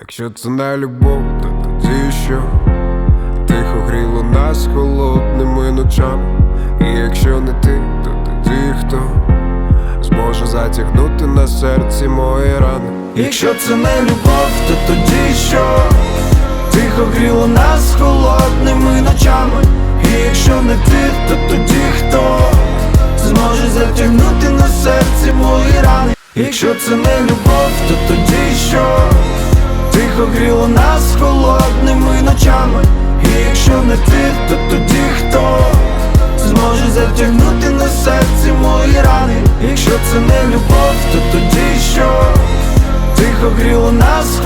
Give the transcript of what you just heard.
Якщо це не любов, то тоді що? Тихо гріло нас холодними ночами. І якщо не ти, то тоді хто зможе затягнути на серці мої рани. Якщо це не любов, то тоді що? Тихо гріло нас холодними ночами. І якщо не ти, то тоді хто зможе затягнути на серці мої рани? Якщо це не любов, то тоді? Тихо гріло нас холодними ночами. І якщо не ти, то тоді хто зможе затягнути на серці мої рани? Якщо це не любов, то тоді що? Тихо гріло нас